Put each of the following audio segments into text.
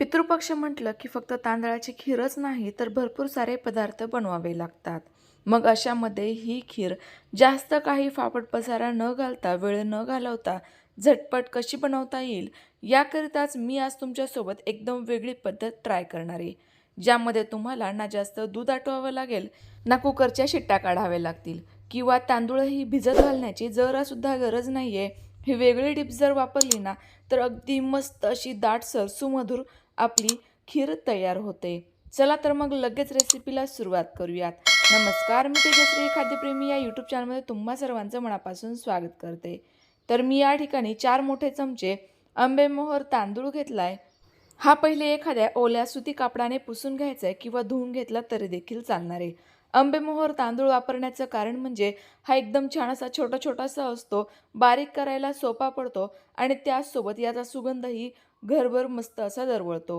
पितृपक्ष म्हटलं की फक्त तांदळाची खीरच नाही तर भरपूर सारे पदार्थ बनवावे लागतात. मग अशामध्ये ही खीर जास्त काही फापट पसारा न घालता वेळ न घालवता झटपट कशी बनवता येईल याकरिताच मी आज तुमच्यासोबत एकदम वेगळी पद्धत ट्राय करणार आहे ज्यामध्ये तुम्हाला ना जास्त दूध आटवावं लागेल ना कुकरच्या शिट्ट्या काढाव्या लागतील किंवा तांदूळही भिजत घालण्याची जरासुद्धा गरज नाही आहे ही वेगळी डिप जर वापरली ना तर अगदी मस्त अशी दाटसर सुमधूर आपली खीर तयार होते. चला तर मग लगेच रेसिपीला सुरुवात करूयात. नमस्कार मी तेजश्री खाद्यप्रेमी. या यूट्यूब चॅनलमध्ये तुम्हा सर्वांचं मनापासून स्वागत करते. तर मी या ठिकाणी चार मोठे चमचे आंबेमोहर तांदूळ घेतलाय. हा पहिले एखाद्या ओल्या सुती कापडाने पुसून घ्यायचा आहे किंवा धुवून घेतला तरी देखील चालणार आहे. आंबेमोहर तांदूळ वापरण्याचं कारण म्हणजे हा एकदम छान असा छोटा छोटासा असतो बारीक करायला सोपा पडतो आणि त्याचसोबत याचा सुगंधही घरभर मस्त असा दरवळतो.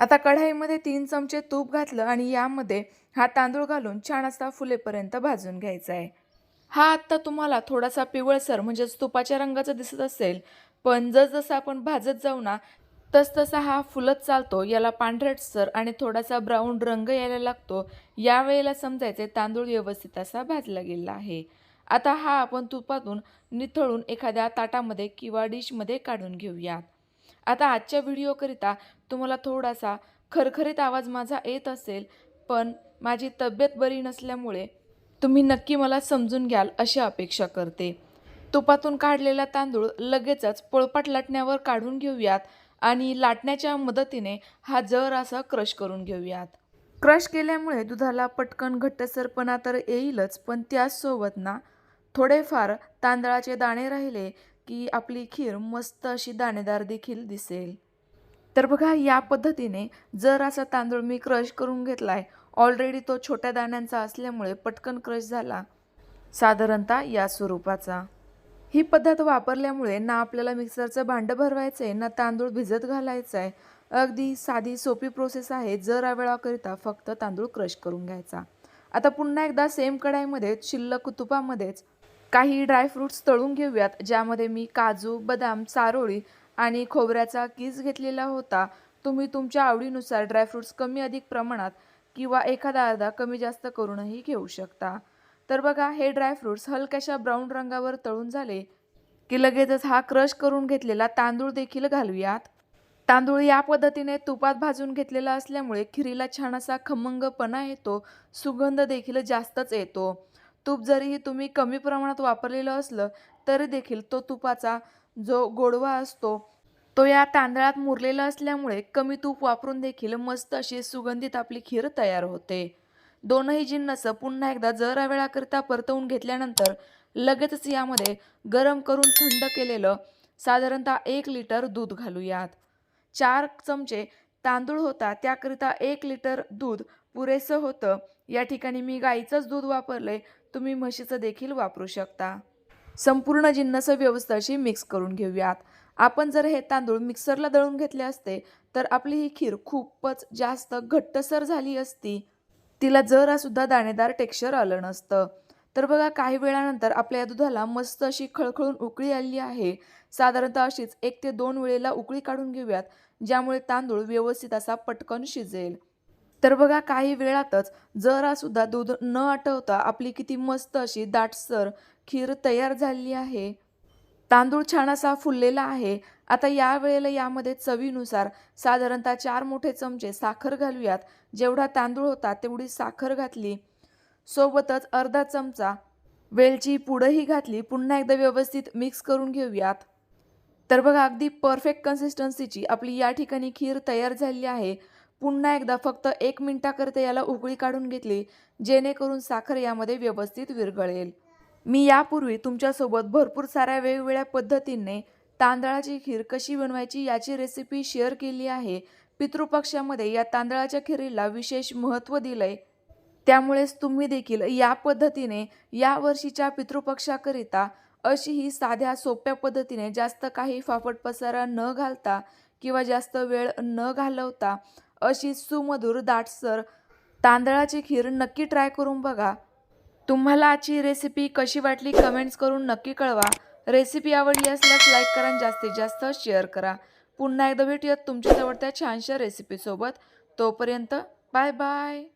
आता कढाईमध्ये तीन चमचे तूप घातलं आणि यामध्ये हा तांदूळ घालून छान असा फुलेपर्यंत भाजून घ्यायचा आहे. हा आत्ता तुम्हाला थोडासा पिवळसर म्हणजेच तुपाच्या रंगाचा दिसत असेल पण जसजसं आपण भाजत जाऊ ना तसतसा हा फुलत चालतो याला पांढरटसर आणि थोडासा ब्राऊन रंग यायला लागतो. यावेळेला समजायचे तांदूळ व्यवस्थित असा भाजला गेला आहे. आता हा आपण तुपातून निथळून एखाद्या ताटामध्ये किंवा डिशमध्ये काढून घेऊयात आता आजच्या व्हिडिओकरिता तुम्हाला थोडासा खरखरीत आवाज माझा येत असेल पण माझी तब्येत बरी नसल्यामुळे तुम्ही नक्की मला समजून घ्याल अशी अपेक्षा करते. तुपातून काढलेला तांदूळ लगेचच पोळपाट लाटण्यावर काढून घेऊयात. आणि लाटण्याच्या मदतीने हा जर असा क्रश करून घेऊयात. क्रश केल्यामुळे दुधाला पटकन घट्टसरपणा तर येईलच पण त्याचसोबत ना थोडेफार तांदळाचे दाणे राहिले की आपली खीर मस्त अशी दाणेदार देखील दिसेल. तर बघा या पद्धतीने जर असा तांदूळ मी क्रश करून घेतलाय ऑलरेडी तो छोट्या दाण्यांचा असल्यामुळे पटकन क्रश झाला. साधारणतः या स्वरूपाचा. ही पद्धत वापरल्यामुळे ना आपल्याला मिक्सरचं भांडं भरवायचं आहे ना तांदूळ भिजत घालायचं आहे अगदी साधी सोपी प्रोसेस आहे जरा वेळाकरिता फक्त तांदूळ क्रश करून घ्यायचा. आता पुन्हा एकदा सेम कढाईमध्ये शिल्लक तुपामध्येच काही ड्रायफ्रूट्स तळून घेऊयात ज्यामध्ये मी काजू बदाम चारोळी आणि खोबऱ्याचा किस घेतलेला होता. तुम्ही तुमच्या आवडीनुसार ड्रायफ्रूट्स कमी अधिक प्रमाणात किंवा एखादा अर्धा कमी जास्त करूनही घेऊ शकता. तर बघा हे ड्रायफ्रूट्स हलक्याशा ब्राऊन रंगावर तळून झाले की लगेचच हा क्रश करून घेतलेला तांदूळ देखील घालूयात. तांदूळ या पद्धतीने तुपात भाजून घेतलेला असल्यामुळे खिरीला छान असा खमंगपणा येतो सुगंध देखील जास्तच येतो. तूप जरीही तुम्ही कमी प्रमाणात वापरलेलं असलं तरी देखील तो तुपाचा जो गोडवा असतो तो या तांदळात मुरलेला असल्यामुळे कमी तूप वापरून देखील मस्त अशी सुगंधित आपली खीर तयार होते. दोनही जिन्नस पुन्हा एकदा जरा वेळाकरिता परतवून घेतल्यानंतर लगेचच यामध्ये गरम करून थंड केलेलं साधारणतः एक लिटर दूध घालूयात. चार चमचे तांदूळ होता त्याकरिता एक लिटर दूध पुरेसं होतं. या ठिकाणी मी गाईचंच दूध वापरलंय तुम्ही म्हशीचं देखील वापरू शकता. संपूर्ण जिन्नस व्यवस्थाशी मिक्स करून घेऊयात. आपण जर हे तांदूळ मिक्सरला दळून घेतले असते तर आपली ही खीर खूपच जास्त घट्टसर झाली असती. तिला जरासुद्धा दाणेदार टेक्स्चर आलं नसतं. तर बघा काही वेळानंतर आपल्या या दुधाला मस्त अशी खळखळून उकळी आली आहे. साधारणतः अशीच एक ते दोन वेळेला उकळी काढून घेऊयात ज्यामुळे तांदूळ व्यवस्थित असा पटकन शिजेल. तर बघा काही वेळातच जरासुद्धा दूध न आटवता आपली किती मस्त अशी दाटसर खीर तयार झालेली आहे. तांदूळ छान असा फुललेला आहे. आता या वेळेला यामध्ये चवीनुसार साधारणतः चार मोठे चमचे साखर घालूयात. जेवढा तांदूळ होता तेवढी साखर घातली. सोबतच अर्धा चमचा वेलची पुडंही घातली. पुन्हा एकदा व्यवस्थित मिक्स करून घेऊयात. तर बघा अगदी परफेक्ट कन्सिस्टन्सीची आपली या ठिकाणी खीर तयार झालेली आहे. पुन्हा एकदा फक्त एक मिनटाकरता याला उकळी काढून घेतली जेणेकरून साखर यामध्ये व्यवस्थित विरघळेल. मी यापूर्वी तुमच्यासोबत भरपूर साऱ्या वेगवेगळ्या पद्धतीने तांदळाची खीर कशी बनवायची याची रेसिपी शेअर केली आहे. पितृपक्षामध्ये या तांदळाच्या खीरीला विशेष महत्त्व दिलंय. त्यामुळेच तुम्ही देखील या पद्धतीने या वर्षीच्या पितृपक्षाकरिता अशी ही साध्या सोप्या पद्धतीने जास्त काही फाफट पसारा न घालता किंवा जास्त वेळ न घालवता अशी सुमधुर दाटसर तांदळाची खीर नक्की ट्राय करून बघा. तुम्हाला आजची रेसिपी कशी वाटली कमेंट्स करून नक्की कळवा. रेसिपी आवडली असल्यास लाईक करा आणि जास्तीत जास्त शेअर करा. पुन्हा एकदा भेटूयात तुमच्या आवडत्या छानशा रेसिपीसोबत. तोपर्यंत बाय बाय.